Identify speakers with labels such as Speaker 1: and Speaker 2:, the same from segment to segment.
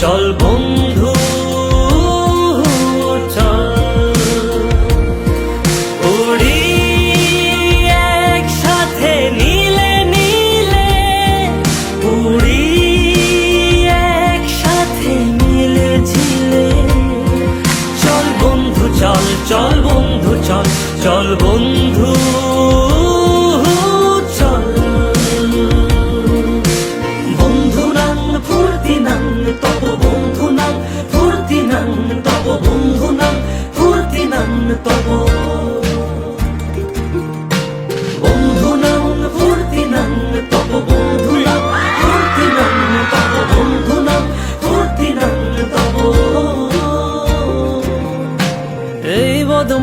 Speaker 1: চল বন্ধু চল। উড়ি একসাথে নীলে চল বন্ধু চল চল বন্ধু চল চল বন্ধু।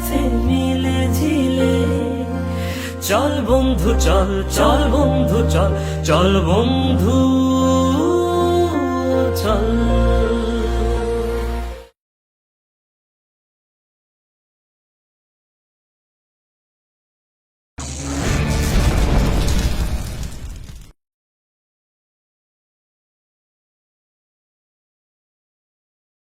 Speaker 1: আছে মিলে ঝিলে। চল বন্ধু চল চল বন্ধু চল চল বন্ধু চল।